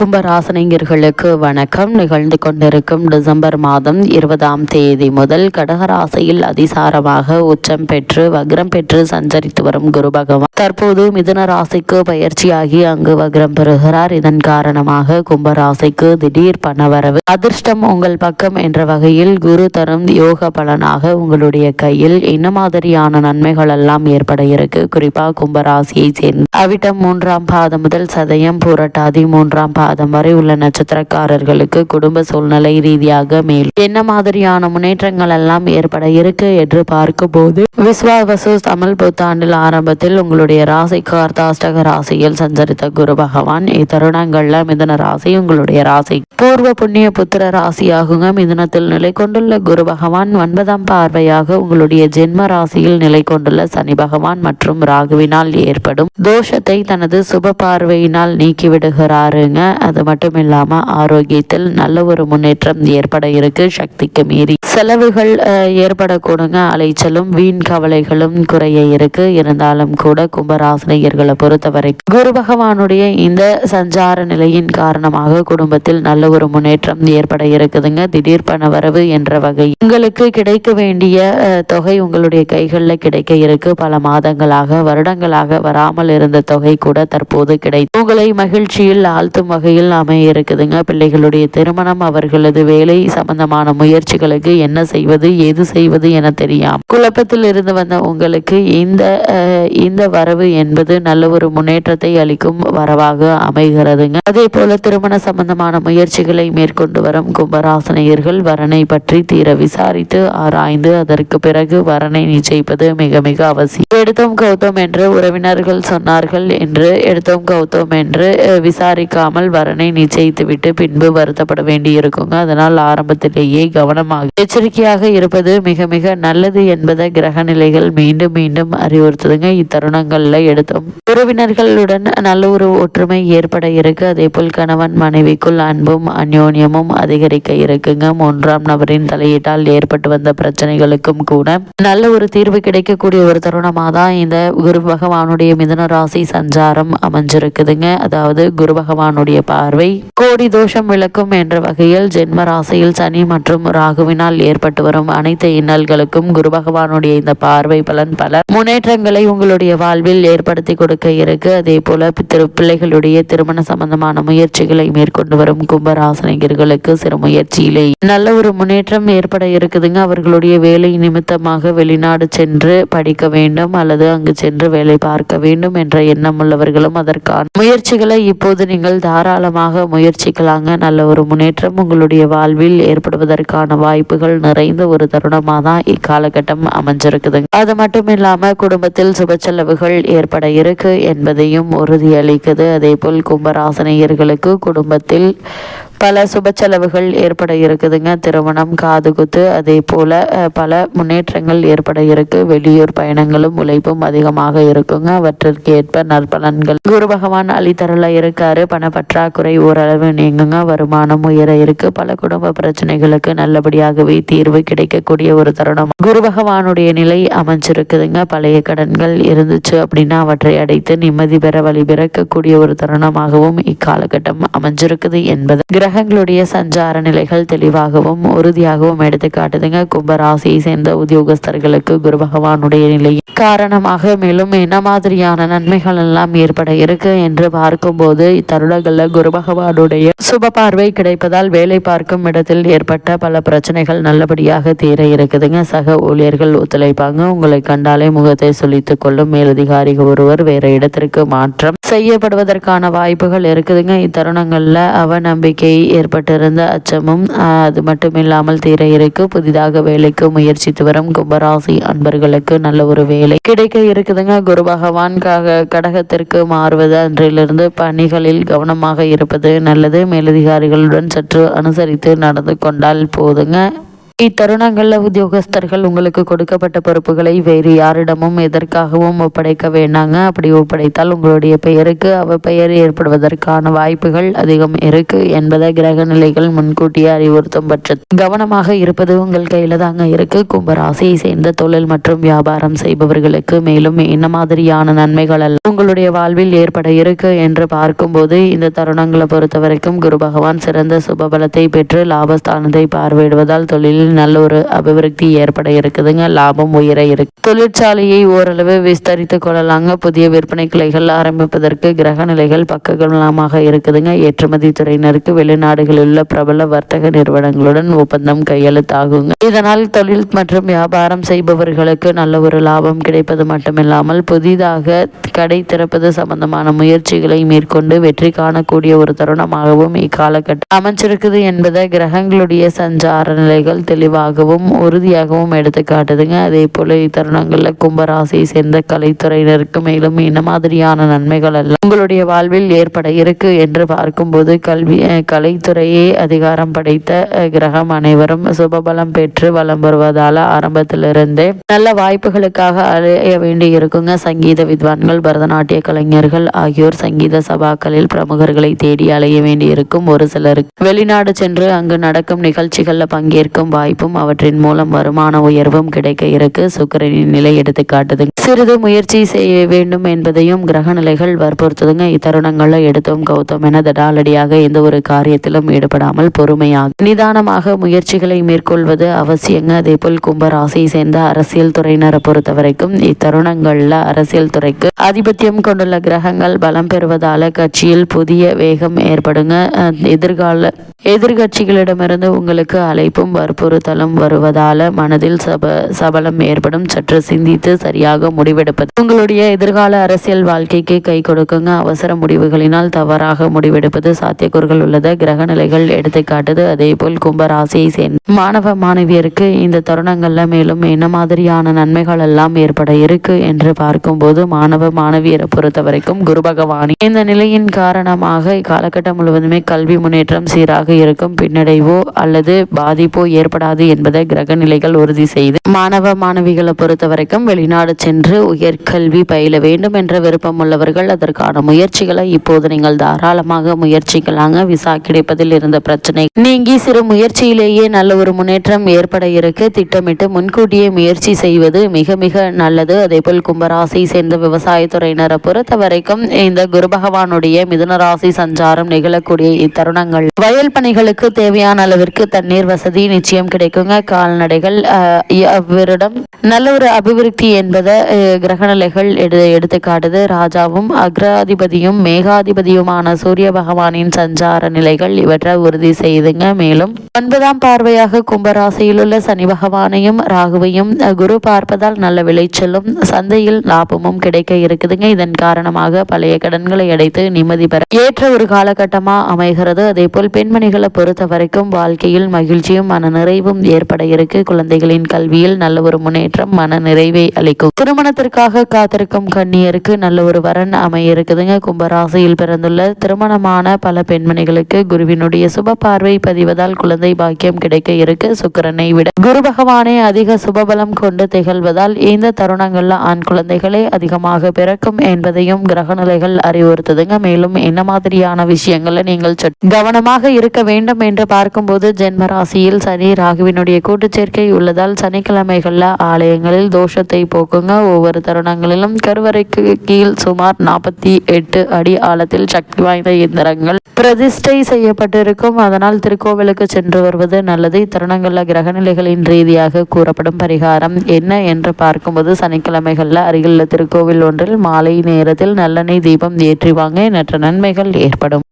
கும்பராசனியர்களுக்கு வணக்கம். நிகழ்ந்து கொண்டிருக்கும் டிசம்பர் மாதம் இருபதாம் தேதி முதல் கடகராசியில் அதிசாரமாக உச்சம் பெற்று வக்ரம் பெற்று சஞ்சரித்து வரும் குரு பகவான் தற்போது மிதுன ராசிக்கு பயிற்சியாகி அங்கு வக்ரம் பெறுகிறார். இதன் காரணமாக கும்பராசிக்கு திடீர் பணவரவு அதிர்ஷ்டம் உங்கள் பக்கம் என்ற வகையில் குரு தரும் யோக பலனாக உங்களுடைய கையில் என்ன மாதிரியான நன்மைகள் எல்லாம் ஏற்பட இருக்கு? குறிப்பாக கும்பராசியை சேர்ந்த அவிட்டம் மூன்றாம் பாதம் முதல் சதயம் பூரட்டாதி மூன்றாம் பாதம் சாதம் வரை உள்ள நட்சத்திரக்காரர்களுக்கு குடும்ப சூழ்நிலை ரீதியாக மேல் என்ன மாதிரியான முன்னேற்றங்கள் எல்லாம் ஏற்பட இருக்கு என்று பார்க்கும் போது விஸ்வாவசு தமிழ் புத்தாண்டில் ஆரம்பத்தில் உங்களுடைய ராசி கார்த்தாஷ்டக ராசியில் சஞ்சரித்த குரு பகவான் இத்தருணங்கள்ல மிதன ராசி உங்களுடைய ராசி. பூர்வ புண்ணிய புத்திர ராசியாகுங்க. மிதனத்தில் நிலை கொண்டுள்ள குரு பகவான் ஒன்பதாம் பார்வையாக உங்களுடைய ஜென்ம ராசியில் நிலை கொண்டுள்ள சனி பகவான் மற்றும் ராகுவினால் ஏற்படும் தோஷத்தை தனது சுப பார்வையினால் நீக்கிவிடுகிறாருங்க. அது மட்டும் இல்லாமல் ஆரோக்கியத்தில் நல்ல ஒரு முன்னேற்றம் ஏற்பட இருக்கு சக்திக்கு மீறி. செலவுகள் ஏற்படக்கூடுங்க. அலைச்சலும் வீண் கவலைகளும் குறைய இருக்கு. இருந்தாலும் கூட கும்பராசினியர்களை பொறுத்தவரை குரு பகவானுடைய இந்த சஞ்சார நிலையின் காரணமாக குடும்பத்தில் நல்ல ஒரு முன்னேற்றம் ஏற்பட இருக்குதுங்க. திடீர் பண வரவு என்ற வகை உங்களுக்கு கிடைக்க வேண்டிய தொகை உங்களுடைய கைகளில் கிடைக்க இருக்கு. பல மாதங்களாக வருடங்களாக வராமல் இருந்த தொகை கூட தற்போது கிடைக்கும் உங்களை மகிழ்ச்சியில் ஆழ்த்தும் வகை வகையில் அமைய இருக்குதுங்க. பிள்ளைகளுடைய திருமணம் அவர்களது வேலை சம்பந்தமான முயற்சிகளுக்கு என்ன செய்வது எது செய்வது என தெரியாம. குழப்பத்தில் இருந்து வந்த உங்களுக்கு இந்த இந்த வரவு என்பது நல்ல ஒரு முன்னேற்றத்தை அளிக்கும் வரவாக அமைகிறதுங்க. அதே போல திருமண சம்பந்தமான முயற்சிகளை மேற்கொண்டு வரும் கும்பராசனையர்கள் வரனை பற்றி தீர விசாரித்து ஆராய்ந்து அதற்கு பிறகு வரனை நிச்சயிப்பது மிக மிக அவசியம். எடுத்தோம் கௌதம் என்று உறவினர்கள் சொன்னார்கள் என்று எடுத்தோம் கௌதம் என்று விசாரிக்காமல் வர பலனை நிச்சயித்துவிட்டு பின்பு வருத்தப்பட வேண்டியிருக்குங்க. அதனால் ஆரம்பத்திலேயே கவனமாக எச்சரிக்கையாக இருப்பது மிக மிக நல்லது என்பதை கிரக நிலைகள் மீண்டும் மீண்டும் அறிவுறுத்துதுங்க. இத்தருணங்கள்ல எடுத்தோம். உறவினர்களுடன் நல்ல ஒரு ஒற்றுமை ஏற்பட இருக்கு. அதே போல் கணவன் மனைவிக்குள் அன்பும் அந்யோன்யமும் அதிகரிக்க இருக்குங்க. மூன்றாம் நபரின் தலையீட்டால் ஏற்பட்டு வந்த பிரச்சனைகளுக்கும் கூட நல்ல ஒரு தீர்வு கிடைக்கக்கூடிய ஒரு தருணமாக தான் இந்த குரு பகவானுடைய மிதன ராசி சஞ்சாரம் அமைஞ்சிருக்குதுங்க. அதாவது குரு பகவானுடைய பார்வை. கோடி தோஷம் விளக்கும் என்ற வகையில் ஜென்ம ராசியில் சனி மற்றும் ராகுவினால் ஏற்பட்டு வரும் அனைத்து இன்னல்களுக்கும் குரு பகவானுடைய இந்த பார்வை பலன் பல முன்னேற்றங்களை உங்களுடைய வாழ்வில் ஏற்படுத்தி கொடுக்க இருக்கு. அதே போல திரு பிள்ளைகளுடைய திருமண சம்பந்தமான முயற்சிகளை மேற்கொண்டு வரும் கும்பராசனிகர்களுக்கு சிறு முயற்சியிலே நல்ல ஒரு முன்னேற்றம் ஏற்பட இருக்குதுங்க. அவர்களுடைய வேலை நிமித்தமாக வெளிநாடு சென்று படிக்க வேண்டும் அல்லது அங்கு சென்று வேலை பார்க்க வேண்டும் என்ற எண்ணம் உள்ளவர்களும் அதற்கான முயற்சிகளை இப்போது நீங்கள் தாராள தாராளமாக முயற்சிக்கலாங்க. நல்ல ஒரு முன்னேற்றம் உங்களுடைய வாழ்வில் ஏற்படுவதற்கான வாய்ப்புகள் நிறைந்த ஒரு தருணமாக தான் இக்காலகட்டம் அமைஞ்சிருக்குதுங்க. அது மட்டும் இல்லாம குடும்பத்தில் சுப செலவுகள் ஏற்பட இருக்கு என்பதையும் உறுதியளிக்குது. அதே போல் கும்பராசனையர்களுக்கு குடும்பத்தில் பல சுப செலவுகள் ஏற்பட இருக்குதுங்க. திருமணம் காது குத்து அதே போல் பல முன்னேற்றங்கள் ஏற்பட இருக்கு. வெளியூர் பயணங்களும் உழைப்பும் அதிகமாக இருக்குங்க. அவற்றிற்கு ஏற்ப நற்பலன்கள். குரு பகவான் அளித்தரல இருக்காரு. பண பற்றாக்குறை ஓரளவு நீங்குங்க. வருமானம் உயர இருக்கு. பல குடும்ப பிரச்சனைகளுக்கு நல்லபடியாகவே தீர்வு கிடைக்கக்கூடிய ஒரு தருணம். குரு பகவானுடைய நிலை அமைஞ்சிருக்குதுங்க. பழைய கடன்கள் இருந்துச்சு அப்படின்னா அவற்றை அடைத்து நிம்மதி பெற வழி பிறக்கக்கூடிய ஒரு தருணமாகவும் இக்காலகட்டம் அமைஞ்சிருக்குது என்பது. கிரக கிரகங்களுடைய சஞ்சார நிலைகள் தெளிவாகவும் உறுதியாகவும் எடுத்து காட்டுதுங்க கும்பராசியை சேர்ந்த உத்தியோகஸ்தர்களுக்கு குரு பகவானுடைய நிலை காரணமாக மேலும் என்ன மாதிரியான நன்மைகள் எல்லாம் ஏற்பட இருக்கு என்று பார்க்கும்போது இத்தருணங்களில் குரு பகவானுடைய சுப பார்வை கிடைப்பதால் வேலை பார்க்கும் இடத்தில் ஏற்பட்ட பல பிரச்சனைகள் நல்லபடியாக தீர இருக்குதுங்க. சக ஊழியர்கள் ஒத்துழைப்பாங்க. உங்களை கண்டாலே முகத்தை சொல்லித்துக் கொள்ளும் மேலதிகாரி ஒருவர் வேற இடத்திற்கு மாற்றம் செய்யப்படுவதற்கான வாய்ப்புகள் இருக்குதுங்க. இத்தருணங்களில் அவ ஏற்பட்டிருந்த அச்சமும் அது மட்டும் இல்லாமல் தீர இருக்கு புதிதாக வேலைக்கு முயற்சித்து வரும் கும்பராசி அன்பர்களுக்கு நல்ல ஒரு வேலை. கிடைக்க இருக்குதுங்க. குரு பகவான் கடகத்திற்கு மாறுவது அன்றிலிருந்து பணிகளில் கவனமாக இருப்பது நல்லது. மேலதிகாரிகளுடன் சற்று அனுசரித்து நடந்து கொண்டால் போதுங்க. இத்தருணங்களில் உத்தியோகஸ்தர்கள் உங்களுக்கு கொடுக்கப்பட்ட பொறுப்புகளை வேறு யாரிடமும் எதற்காகவும் ஒப்படைக்க வேண்டாங்க. அப்படி ஒப்படைத்தால் உங்களுடைய பெயருக்கு அவ பெயர் ஏற்படுவதற்கான வாய்ப்புகள் அதிகம் இருக்கு என்பதை கிரக நிலைகள் முன்கூட்டியே அறிவுறுத்தும் பட்சத்தில் கவனமாக இருப்பது உங்கள் கையில தாங்க இருக்கு. கும்பராசியை சேர்ந்த தொழில் மற்றும் வியாபாரம் செய்பவர்களுக்கு மேலும் என்ன மாதிரியான நன்மைகள் எல்லாம் உங்களுடைய வாழ்வில் ஏற்பட இருக்கு என்று பார்க்கும்போது இந்த தருணங்களை பொறுத்த வரைக்கும் குரு பகவான் சிறந்த சுபபலத்தை பெற்று லாபஸ்தானத்தை பார்வையிடுவதால் தொழிலில் நல்ல ஒரு அபிவிருத்தி ஏற்பட இருக்குதுங்க லாபம் உயர இருக்கு. தொழிற்சாலையை ஓரளவு விஸ்தரித்து கொள்ளலாங்க. புதிய விற்பனை கிளைகள் ஆரம்பிப்பதற்கு கிரக நிலைகள் பக்ககலமாக இருக்குதுங்க. ஏற்றுமதி துறையினருக்கு வெளிநாடுகளில் உள்ள பிரபல வர்த்தக நிறுவனங்களுடன் ஒப்பந்தம் கையெழுத்தாகுங்க. இதனால் தொழில் மற்றும் வியாபாரம் செய்பவர்களுக்கு நல்ல ஒரு லாபம் கிடைப்பது மட்டுமில்லாமல் புதிதாக கடை திறப்பது சம்பந்தமான முயற்சிகளை மேற்கொண்டு வெற்றி காணக்கூடிய ஒரு தருணமாகவும் இக்காலகட்டம் அமைச்சிருக்குது என்பதை கிரகங்களுடைய சஞ்சார நிலைகள் தெளிவாகவும் உறுதியாகவும் எடுத்து காட்டுதுங்க. அதே போல இத்தருணங்களில் கும்பராசியை சேர்ந்த கலைத்துறையினருக்கு மேலும் என்ன மாதிரியான நன்மைகள் எல்லாம் உங்களுடைய வாழ்வில் ஏற்பட இருக்கு என்று பார்க்கும்போது கல்வி கலைத்துறையே அதிகாரம் படைத்த கிரகம் அனைவரும் சுபபலம் பெற்று வலம் வருவதால ஆரம்பத்திலிருந்தே நல்ல வாய்ப்புகளுக்காக அலைய வேண்டி இருக்குங்க. சங்கீத வித்வான்கள் பரதநாட்டிய கலைஞர்கள் ஆகியோர் சங்கீத சபாக்களில் பிரமுகர்களை தேடி அலைய வேண்டி இருக்கும் ஒரு சிலருக்கு. வெளிநாடு சென்று அங்கு நடக்கும் நிகழ்ச்சிகளில் பங்கேற்கும் வாய்ப்பும் அவற்றின் மூலம் வருமான உயர்வும் கிடைக்க இருக்கு. சுக்கரனின் நிலை எடுத்து காட்டுது சிறிது முயற்சி செய்ய வேண்டும் என்பதையும் கிரக நிலைகள் வற்புறுத்துதுங்க. இத்தருணங்களில் எடுத்தோம் கௌதம் என தடாலடியாக எந்த ஒரு காரியத்திலும் ஈடுபடாமல் பொறுமையாக நிதானமாக முயற்சிகளை மேற்கொள்வது அவசியங்க. அதே போல் கும்பராசியை சேர்ந்த அரசியல் துறையினரை பொறுத்த வரைக்கும் இத்தருணங்கள்ல அரசியல் துறைக்கு ஆதிபத்தியம் கொண்டுள்ள கிரகங்கள் பலம் பெறுவதால கட்சியில் புதிய வேகம் ஏற்படுங்க. எதிர்கால எதிர்கட்சிகளிடமிருந்து உங்களுக்கு அழைப்பும் வற்புறுத்தலும் வருவதால மனதில் சப சபலம் ஏற்படும். சற்று சிந்தித்து சரியாக முடிவெடுப்பது. உங்களுடைய எதிர்கால அரசியல் வாழ்க்கைக்கு கை கொடுக்குங்க. அவசர முடிவுகளினால் தவறாக முடிவெடுப்பது சாத்தியக்கூறுகள் உள்ளது. கிரக நிலைகள் எடுத்து காட்டுது அதே போல் கும்பராசியை சேர்ந்த மாணவ மாணவியருக்கு இந்த தருணங்கள்ல மேலும் என்ன மாதிரியான நன்மைகள் எல்லாம் ஏற்பட இருக்கு என்று பார்க்கும்போது மாணவ மாணவியரை பொறுத்த வரைக்கும் குரு பகவானி இந்த நிலையின் காரணமாக காலகட்டம் முழுவதுமே கல்வி முன்னேற்றம் சீராக இருக்கும். பின்னடைவோ அல்லது பாதிப்போ ஏற்படாது என்பதை கிரக நிலைகள் உறுதி செய்து மாணவ மாணவிகளை பொறுத்த வரைக்கும் வெளிநாடு சென்று உயர்கல்வி பயில வேண்டும் என்ற விருப்பம் உள்ளவர்கள் அதற்கான முயற்சிகளை இப்போது நீங்கள் தாராளமாக முயற்சிக்கலாங்க. விசா கிடைப்பதில் இருந்த பிரச்சனை நீங்கி சிறு முயற்சியிலேயே நல்ல ஒரு முன்னேற்றம் ஏற்பட இருக்கு. திட்டமிட்டு முன்கூட்டியே முயற்சி செய்வது மிக மிக நல்லது. அதேபோல் கும்பராசி சேர்ந்த விவசாயத்துறையினரை பொறுத்த வரைக்கும் இந்த குரு பகவானுடைய மிதுனராசி சஞ்சாரம் நிகழக்கூடிய இத்தருணங்கள். வயல் பணிகளுக்கு தேவையான அளவிற்கு தண்ணீர் வசதி நிச்சயம் கிடைக்குங்க. கால்நடைகள் அவரிடம் நல்ல ஒரு அபிவிருத்தி என்பதை கிரகநிலைகள் எடு எடுத்து காட்டுது ராஜாவும் அக்ராதிபதியும் மேகாதிபதியுமான சூரிய பகவானின் சஞ்சார நிலைகள் இவற்றை உறுதி செய்துங்க. மேலும் ஒன்பதாம் பார்வையாக கும்பராசியில் உள்ள சனி பகவானையும் ராகுவையும் குரு பார்ப்பதால் நல்ல விளைச்சலும் சந்தையில் லாபமும் கிடைக்க இருக்குதுங்க. இதன் காரணமாக பழைய கடன்களை அடைத்து நிம்மதி பெற ஏற்ற ஒரு காலகட்டமா அமைகிறது. அதே போல் பெண்மணிகளை பொறுத்த வரைக்கும் வாழ்க்கையில் மகிழ்ச்சியும் மனநிறை நிறைவும் ஏற்பட இருக்கு. குழந்தைகளின் கல்வியில் நல்ல ஒரு முன்னேற்றம் மன நிறைவை அளிக்கும். திருமணத்திற்காக காத்திருக்கும் கண்ணியருக்கு நல்ல ஒரு வரன் அமைய இருக்குதுங்க கும்பராசியில் பிறந்துள்ள திருமணமான பல பெண்மணிகளுக்கு குருவினுடைய சுப பார்வை பதிவதால் குழந்தை பாக்கியம் கிடைக்க இருக்கு. சுக்கரனை விட குரு பகவானே அதிக சுபபலம் கொண்டு திகழ்வதால் இந்த தருணங்கள்ல ஆண் குழந்தைகளே அதிகமாக பிறக்கும் என்பதையும் கிரகநிலைகள் அறிவுறுத்துதுங்க. மேலும் என்ன மாதிரியான விஷயங்களை நீங்கள் கவனமாக இருக்க வேண்டும் என்று பார்க்கும்போது ஜென்மராசியில் சனி சனி ராகுவினுடைய கூட்டுச்சேர்க்கை உள்ளதால் சனிக்கிழமைகள்ல ஆலயங்களில் தோஷத்தை போக்குங்க. ஒவ்வொரு தருணங்களிலும் கருவறைக்கு கீழ் சுமார் நாற்பத்தி எட்டு அடி ஆழத்தில் சக்தி வாய்ந்த இயந்திரங்கள் பிரதிஷ்டை செய்யப்பட்டிருக்கும். அதனால் திருக்கோவிலுக்கு சென்று வருவது நல்லது. இத்தருணங்கள்ல கிரகநிலைகளின் ரீதியாக கூறப்படும் பரிகாரம் என்ன என்று பார்க்கும்போது சனிக்கிழமைகள்ல அருகிலுள்ள திருக்கோவில் ஒன்றில் மாலை நேரத்தில் நல்லெண்ணெய் தீபம் ஏற்றிவாங்க எண்ணற்ற நன்மைகள் ஏற்படும்.